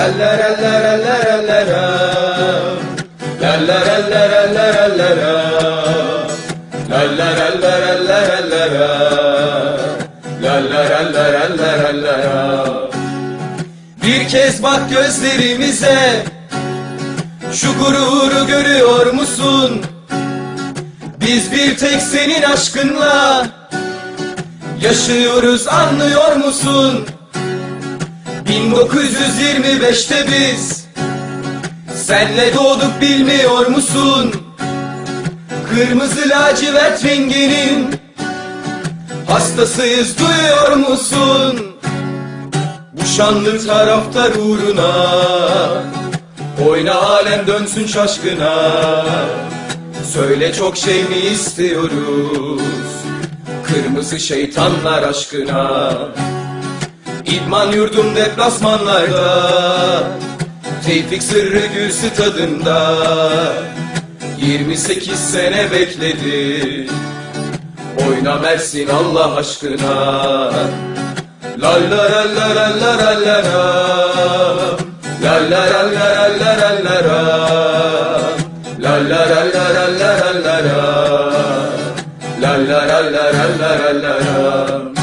Eller eller eller eller Eller eller eller eller Eller eller eller eller Eller eller eller eller Bir kez bak gözlerimize Şu gururu görüyor musun? Biz bir tek senin aşkınla Yaşıyoruz anlıyor musun? 1925'te biz Senle doğduk bilmiyor musun? Kırmızı lacivert renginin Hastasıyız duyuyor musun? Bu şanlı taraftar uğruna Oyna alem dönsün şaşkına Söyle çok şey mi istiyoruz Kırmızı şeytanlar aşkına İdman yurdum deplasmanlarda Tevfik sırrı gülsü tadında 28 sene bekledi Oyna Mersin Allah aşkına la la la la la la la la La la la la la la la la la La la la la la la la la la La la la la la la la la